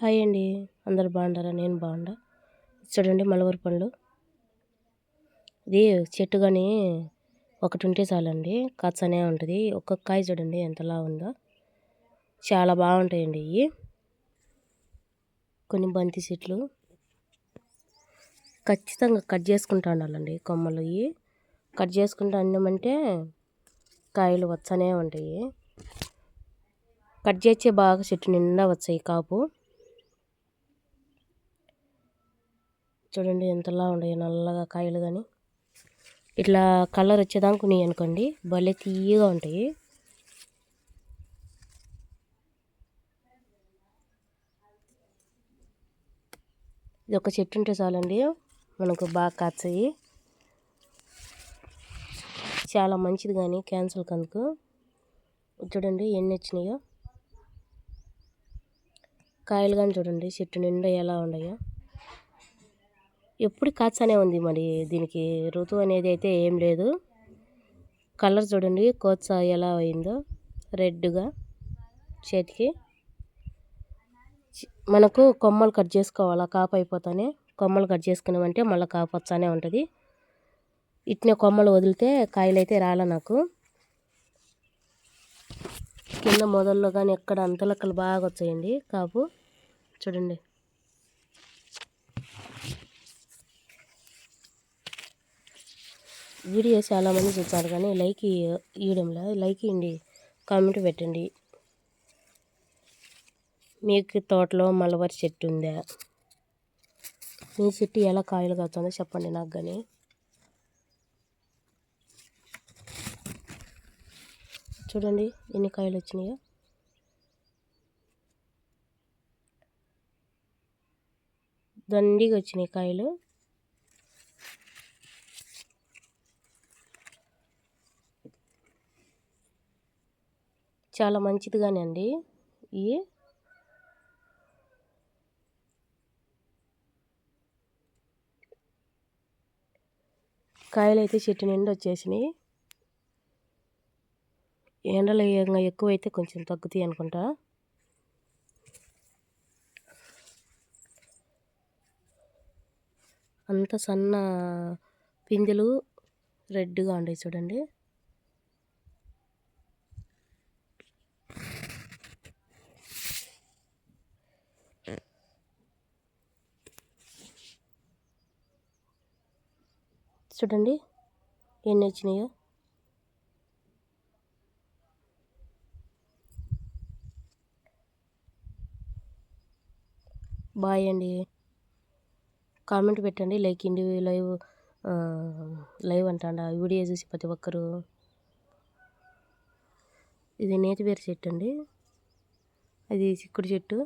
Hi అండి. అందరు బాగుంటారా నేను బాగుండా చూడండి మలవరి పండ్లు. ఇది చెట్టు కానీ ఒకటి ఉంటే చాలండి. కచ్చనే ఉంటుంది. ఒక్కొక్క కాయ చూడండి ఎంతలా ఉందో. చాలా బాగుంటాయండి ఇవి. కొన్ని బంతి చెట్లు. ఖచ్చితంగా కట్ చేసుకుంటా ఉండాలండి కొమ్మలు ఇవి. కట్ చేసుకుంటా అన్నామంటే కాయలు వచ్చనే ఉంటాయి. కట్ చేసే బాగా చెట్టు నిండా వచ్చాయి కాపు. చూడండి ఎంతలా ఉన్నాయి నల్లగా కాయలు కానీ ఇట్లా కలర్ వచ్చేదాకా ఉన్నాయి అనుకోండి భలే తీయగా ఉంటాయి. ఇది ఒక చెట్టు ఉంటే చాలండి మనకు బాగా కాచాయి చాలా మంచిది కానీ క్యాన్సర్ కందుకు. చూడండి ఎన్ని వచ్చినాయో. కాయలు కానీ చూడండి చెట్టు నిండా ఎలా ఉన్నాయో. ఎప్పుడు కాచనే ఉంది మరి దీనికి ఋతువు అనేది అయితే ఏం లేదు. కలర్ చూడండి కోచ ఎలా అయిందో రెడ్గా చేతికి. మనకు కొమ్మలు కట్ చేసుకోవాలా కాపు అయిపోతానే. కొమ్మలు కట్ చేసుకున్నామంటే మళ్ళీ కాపు వచ్చానే ఉంటుంది. ఇట్నే కొమ్మలు వదిలితే కాయలు అయితే రాలే నాకు. కింద మొదల్లో కానీ ఎక్కడ అంతలక్కలు బాగా వచ్చాయండి కాపు. చూడండి. వీడియో చాలామంది చూస్తారు కానీ లైక్ ఇవ్వడంలో లైక్ ఇవ్వండి కామెంట్ పెట్టండి. మీకు తోటలో మలవరి చెట్టు ఉందా? మీ చెట్టు ఎలా కాయలు కాస్తుందో చెప్పండి నాకు కానీ. చూడండి ఎన్ని కాయలు వచ్చినాయో. దండిగా వచ్చినాయి కాయలు. చాలా మంచిదిగానే అండి ఇవి కాయలు అయితే చెట్టు నిండా వచ్చేసినాయి. ఎండలు ఎక్కువైతే కొంచెం తగ్గుతాయి అనుకుంటా. అంత సన్న పిందెలు రెడ్గా ఉండేవి చూడండి. చూడండి. ఎన్ని వచ్చినాయో. బాయ్ అండి. కామెంట్ పెట్టండి. లైక్ ఇండి లైవ్ లైవ్ అంటాండ. వీడియో చూసి ప్రతి ఒక్కరు. ఇది నేతివేరు చెట్టు అండి. అది చిక్కుడు చెట్టు.